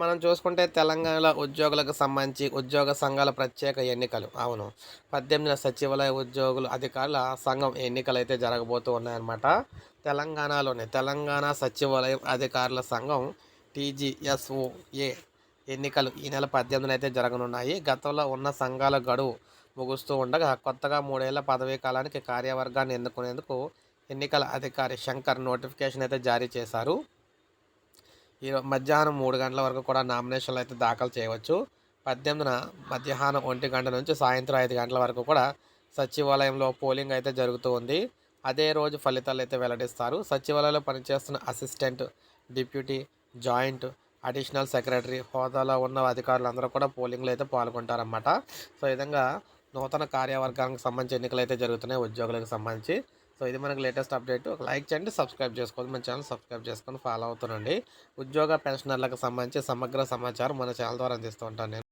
మనం చూసుకుంటే తెలంగాణలో ఉద్యోగులకు సంబంధించి ఉద్యోగ సంఘాల ప్రత్యేక ఎన్నికలు. అవును. పద్దెనిమిది సచివాలయ ఉద్యోగులు అధికారుల సంఘం ఎన్నికలు అయితే జరగబోతూ ఉన్నాయన్నమాట. తెలంగాణలోని తెలంగాణ సచివాలయం అధికారుల సంఘం టీజీఎస్ఓఏ ఎన్నికలు ఈ నెల పద్దెనిమిదిన అయితే జరగనున్నాయి. గతంలో ఉన్న సంఘాల గడువు ముగుస్తూ ఉండగా కొత్తగా మూడేళ్ళ పదవీ కాలానికి కార్యవర్గాన్ని ఎన్నుకునేందుకు ఎన్నికల అధికారి శంకర్ నోటిఫికేషన్ అయితే జారీ చేశారు. ఈ మధ్యాహ్నం మూడు గంటల వరకు కూడా నామినేషన్లు అయితే దాఖలు చేయవచ్చు. పద్దెనిమిదిన మధ్యాహ్నం ఒంటి గంట నుంచి సాయంత్రం ఐదు గంటల వరకు కూడా సచివాలయంలో పోలింగ్ అయితే జరుగుతూ ఉంది. అదే రోజు ఫలితాలు అయితే వెల్లడిస్తారు. సచివాలయంలో పనిచేస్తున్న assistant deputy joint additional secretary హోదాలో ఉన్న అధికారులందరూ కూడా పోలింగ్లో అయితే పాల్గొంటారన్నమాట. సో ఈ విధంగా నూతన కార్యవర్గానికి సంబంధించి ఎన్నికలు అయితే జరుగుతున్నాయి ఉద్యోగులకు సంబంధించి. సో ఇది మనకు లేటెస్ట్ అప్డేట్. ఒక లైక్ చేయండి సబ్స్క్రైబ్ చేసుకోండి. మన ఛానల్ సబ్స్క్రైబ్ చేసుకొని ఫాలో అవుతుండండి. ఉద్యోగ పెన్షనర్లకు సంబంధించి సమగ్ర సమాచారం మన ఛానల్ ద్వారా అందిస్తూ ఉంటాను నేను.